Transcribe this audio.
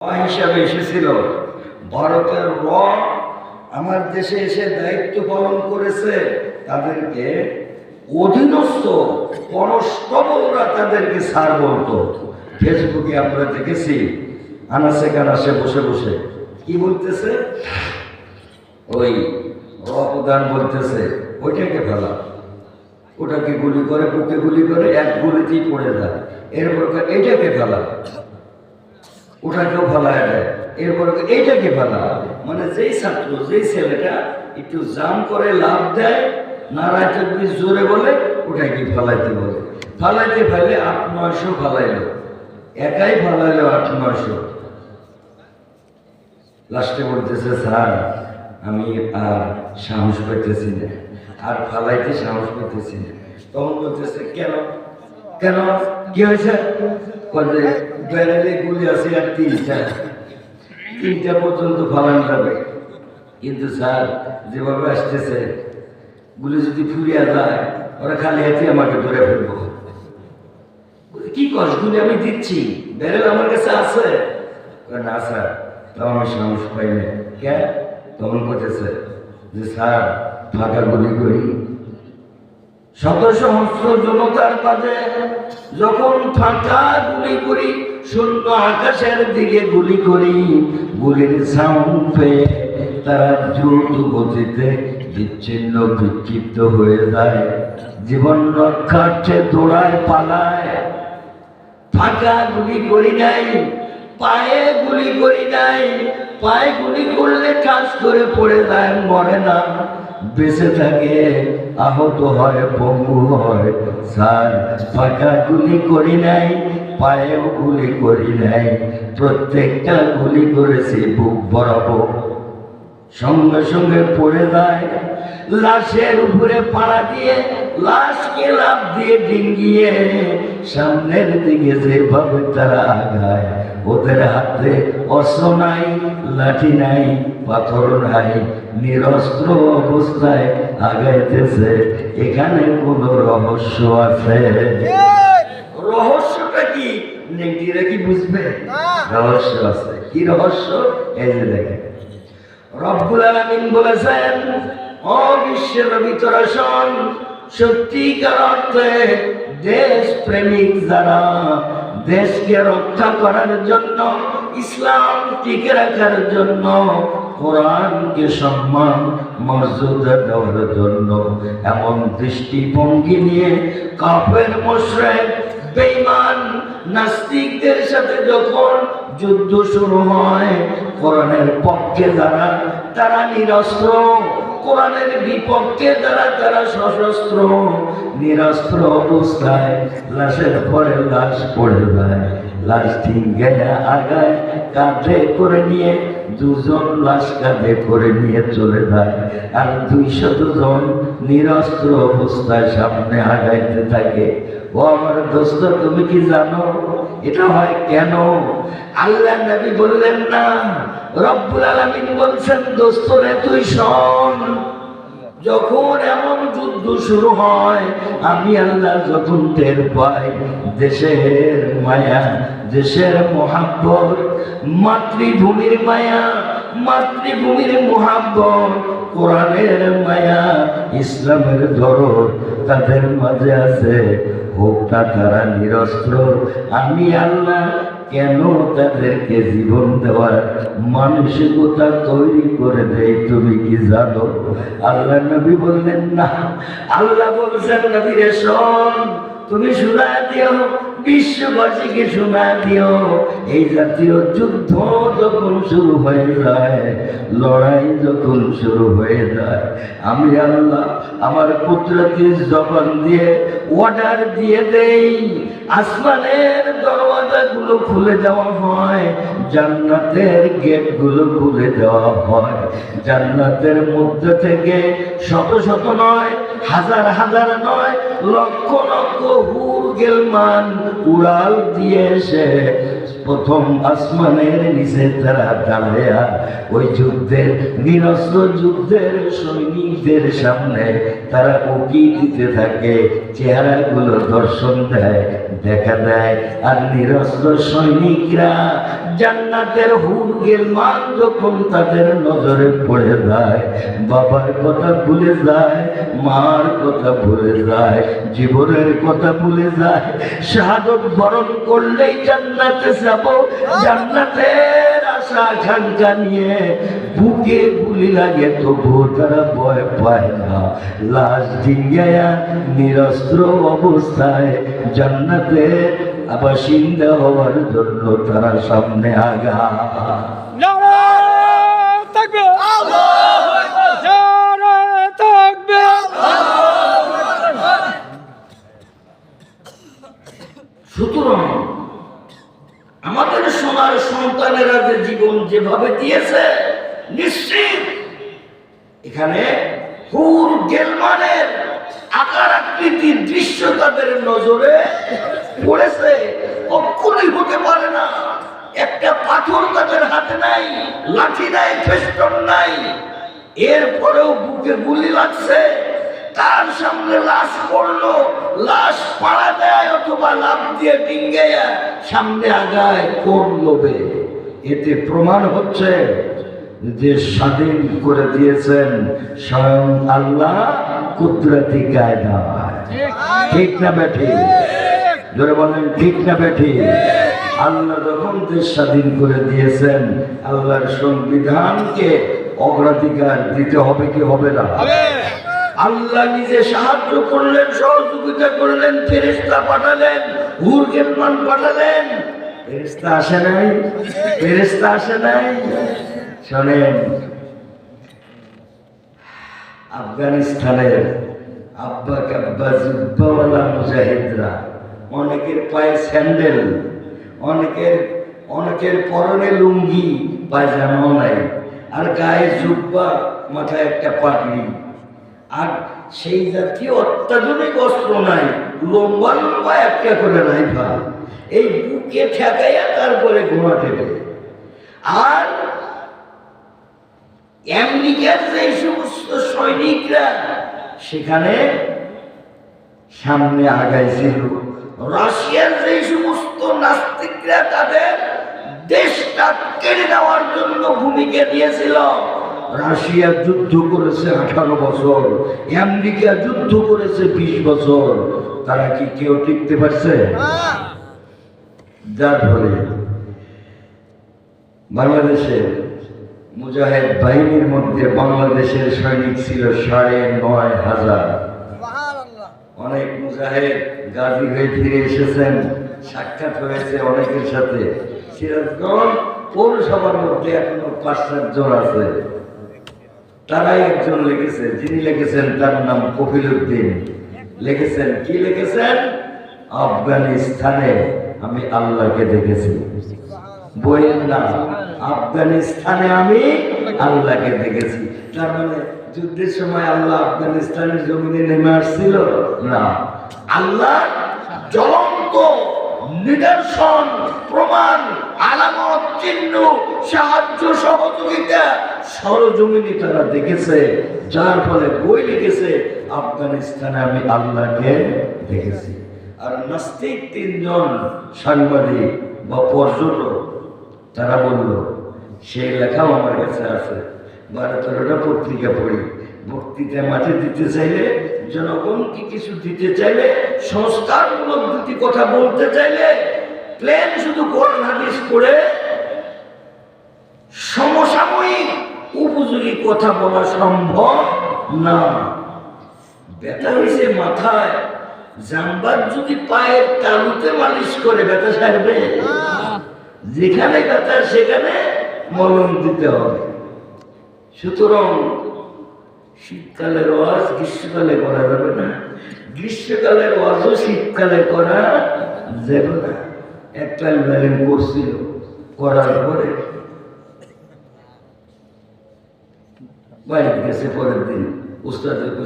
হিসাবে এসেছিল। ভারতের র আমার দেশে এসে দায়িত্ব পালন করেছে তাদেরকে অধীনস্থ কনস্টবলরা তাদেরকে স্যার বলতো ফেসবুকে আমরা দেখেছি আনাসে কানাসে বসে বসে। কি বলতেছে? ওই র বলতেছে ওইটাকে ফেলা। ওটাকে গুলি করে বুকে গুলি করে এক গুলিতেই পড়ে যায়। এরপর কয়, এইটাকে ফেলা। ওটাকেও ফেলায় দেয় এরপর এইটাকে ফেলা মানে যেই ছাত্র, যেই ছেলেটা একটু জাম করে লাভ দেয়, নারায় চব্বিশ জোরে বলে ওটাকে ফেলাইতে বলে? ফালাইতে ফেলে আট, নয়শো ফালাইলো। একাই ফালাইলো আট, নয়শো। লাস্টে বলতেছে, স্যার, আমি আর সাহস পাইতেছি না। আর ফালাইতে সাহস পাইতেছি না। তখন বলতেছে, কেন? কেন? কি হয়েছে? ব্যারেলে গুলি আছে আর তিনটা তিনটা পর্যন্ত ফালানো যাবে। কিন্তু স্যার, যেভাবে আসতেছে, গুলি যদি ফুরিয়া যায়, ওরা খালি হাতে আমাকে ধরে ফেলব। কি কস, গুলি আমি দিচ্ছি ব্যারেল আমার কাছে আছে? না, স্যার, তাও আমি সাহস পাই না কে? তখন বলতেছে যে, স্যার, ফাঁকা গুলি করি। শত সহস্র জনতার মাঝে যখন ফাঁকা গুলি করি শূন্য আকাশের দিকে গুলি করি। গুলির সাউন্ড পেয়ে তারা দ্রুত গতিতে বিচ্ছিন্ন বিক্ষিপ্ত হয়ে যায়। জীবন রক্ষার্থে দৌড়ায়, পালায়। ফাঁকা গুলি করি নাই, পায়ে গুলি করি নাই পায়ে গুলি করলে কাজ করে পড়ে যায়, মরে না। বেঁচে থাকে, আহত হয়, পঙ্গু হয়। স্যার, ফাঁকা গুলি করি নাই, পায়েও গুলি করি নাই। প্রত্যেকটা গুলি করেছি বুক বরাবর। সঙ্গে সঙ্গে পড়ে যায়, লাশের উপরে পাড়া দিয়ে, লাশকে লাভ দিয়ে ডিঙ্গিয়ে। সামনের দিকে যেভাবে তারা আগায়, ওদের হাতে অস্ত্র নাই লাঠি নাই পাথর নাই নিরস্ত্র অবস্থায় আগাইতেছে। এখানে কোন রহস্য আছে? রহস্যটা কি? কি বুঝবে? রহস্য আছে। কি রহস্য? এই যে দেখেন। রব্বুল আলামিন বলেছেন ও বিশ্বের ভিতরে শোন সত্যিকার অর্থে দেশ প্রেমিক যারা দেশকে রক্ষা করার জন্য ইসলাম টিকে রাখার জন্য, কোরআনকে সম্মান, মর্যাদা দেওয়ার জন্য এমন দৃষ্টিভঙ্গি নিয়ে কাফের মোশরেক, বেঈমান, নাস্তিকদের সাথে যখন যুদ্ধ শুরু হয়, কোরআনের পক্ষে যারা, তারা নিরস্ত্র। কোরআনের বিপক্ষে যারা, তারা সশস্ত্র। নিরস্ত্র অবস্থায় লাশের পরে লাশ পড়ে যায়। আগায় কাঁধে করে নিয়ে, দুজন লাশ কাঁধে করে নিয়ে চলে যায়। আর জন নিরস্ত্র অবস্থায় সামনে আগাইতে থাকে। ও আমার দোস্ত, তুমি কি জানো এটা হয় কেন? আল্লাহ নবী বললেন না, রব্বুল আলামিন বলছেন, দোস্ত রে, তুই শোন। যখন এমন যুদ্ধ শুরু হয়, আমি আল্লাহ যখন টের পাই, দেশের মায়া, দেশের মহাব্বত, মাতৃভূমির মায়া, মাতৃভূমির মহাব্বত, কোরআনের মায়া, ইসলামের ধরন তাদের মাঝে আছে, হোক তারা নিরস্ত্র, আমি আল্লাহ কেন তাদেরকে জীবন দেওয়ার মানসিকতা তৈরি করে দেয় তুমি কি জানো? আল্লাহ নবী বললেন, না, আল্লাহ বলছেন নবী রেশন তুমি শুধু দিও বিশ্ববাসীকে শোনা দিও। এই জাতীয় যুদ্ধ যখন শুরু হয়ে যায়, লড়াই যখন শুরু হয়ে যায়, আমি আল্লাহ আমার পুত্রকে জবান দিয়ে অর্ডার দিয়ে দেই, আসমানের দরওয়াজাগুলো খুলে দেওয়া হয়, জান্নাতের গেটগুলো খুলে দেওয়া হয়। জান্নাতের মধ্যে থেকে শত শত নয়, হাজার হাজার নয়, লক্ষ লক্ষ হুর গেলমান, উড়াল দিয়েছে প্রথম আসমানের নিচে তারা দাঁড়ায়া ওই যুদ্ধের নিরস্ত্র যুদ্ধের সৈনিকদের সামনে তারা উকি দিতে থাকে, চেহারাগুলো দর্শন দেয়, দেখা দেয়। আর নিরস্ত্র সৈনিকরা জান্নাতের হুর গেলমান যখন তাদের নজরে পড়ে যায়, বাবার কথা ভুলে যায়, মার কথা ভুলে যায়, জীবনের কথা ভুলে যায়, শাহাদত বরণ করলেই জান্নাতে যাব, জান্নাতের আশা আকাঙ্ক্ষা নিয়ে বুকে গুলি লাগে তবুও তারা ভয় পায় না। লাশ ডিঙ্গায়া, নিরস্ত্র অবস্থায় জান্নাতে বাসিন্দা হওয়ার জন্য তারা সামনে আগা সুতরাং আমাদের সোনার সন্তানেরা যে জীবন যেভাবে দিয়েছে নিশ্চিত এখানে হুর গেলমানের আকার আকৃতির দৃশ্য তাদের নজরে পড়েছে কখনোই হতে পারে না। একটা পাথর তাদের হাতে নাই লাঠি নাই ফেস্টন নাই। এরপরেও বুকে গুলি লাগছে তার সামনে লাশ পড়ল লাশ পাড়া দেয় অথবা লাভ দিয়ে ডিঙ্গে সামনে আগায় কোন লোভে। এতে প্রমাণ হচ্ছে যে স্বাধীন করে দিয়েছেন স্বয়ং আল্লাহ কুদরতি কায়দা। ঠিক। না বেঠি জোরে বলেন ঠিক না বেঠি? আল্লাহ যখন দেশ স্বাধীন করে দিয়েছেন আল্লাহর সংবিধানকে অগ্রাধিকার দিতে হবে কি হবে না? আল্লাহ নিজে সাহায্য করলেন সহযোগিতা করলেন ফেরেস্তা পাঠালেন হুরগেলমান পাঠালেন। ফেরেস্তা আসে নাই? ফেরেস্তা আসে নাই? শোনেন আফগানিস্তানের আব্বা কাব্বা জুব্বাওয়ালা মুজাহিদরা অনেকের পায়ে স্যান্ডেল, অনেকের অনেকের পরনে লুঙ্গি, পায়জামাও নাই। আর গায়ে জুব্বা, মাথায় একটা পাগড়ি। আর সেই জাতীয় অত্যাধুনিক অস্ত্র নাই, লম্বা লম্বা একটা করে রাইফাল। এই বুকে ঠেকাইয়া তারপরে ঘোড়া ঠেকে আর আমেরিকার যে সমস্ত সৈনিকরা সেখানে সামনে আগাইছিল। রাশিয়ার যে সমস্ত নাস্তিকরা তাদের দেশটা কেড়ে নেওয়ার জন্য ভূমিকা দিয়েছিল। রাশিয়া যুদ্ধ করেছে আঠারো বছর আমেরিকা যুদ্ধ করেছে বিশ বছর। তারা কি কেউ টিকতে পারছে? যার ফলে বাংলাদেশে মুজাহিদ বাহিনীর মধ্যে বাংলাদেশের সৈনিক ছিল সাড়ে নয় হাজার। অনেক মুজাহিদ গাজী হয়ে ফিরে এসেছেন, সাক্ষাৎ হয়েছে অনেকের সাথে। সিরাজগঞ্জ পৌরসভার মধ্যে এখনও পাঁচ সাতজন আছে। তারাই একজন লিখেছে যিনি লিখেছেন তার নাম কপিল উদ্দিন লিখেছেন কি লিখেছেন? আফগানিস্তানে আমি আল্লাহকে দেখেছি। বইয়ের নাম, আফগানিস্তানে আমি আল্লাহকে দেখেছি। তার মানে যুদ্ধের সময় আল্লাহ আফগানিস্তানের জমিনে নেমে আসছিল। না। আল্লাহ জ্বলন্ত নিদর্শন প্রমাণ আলামত চিহ্ন সাহায্য সহযোগিতা সরজমিনে তারা দেখেছে। যার ফলে বই লিখেছে আফগানিস্তানে আমি আল্লাহকে দেখেছি। আর নাস্তিক তিনজন সাংবাদিক বা পর্যটক তারা বলল সেই লেখাও আমার কাছে আছে। বারো তেরোটা পত্রিকা পড়ি। বক্তৃতা মাঠে দিতে চাইলে জনগণকে কিছু দিতে চাইলে, সংস্কারমূলক দুটি কথা বলতে চাইলে, প্লেন শুধু কোরআন হাদিস করে সমসাময়িক উপযোগী কথা বলা সম্ভব না। ব্যথা হয়েছে মাথায়। জাম্বার যদি পায়ের তালুতে মালিশ করে ব্যথা সারবে, যেখানে ব্যথা সেখানে মলম দিতে হবে। সুতরাং শীতকালের ওয়াজ গ্রীষ্মকালে করা যাবে না। গ্রীষ্মকালের ওয়াজও শীতকালে করা যাবে না। একটা ব্যালেন করছিল করার পরে। বাড়িতে গেছে পরের দিন, উস্তাদের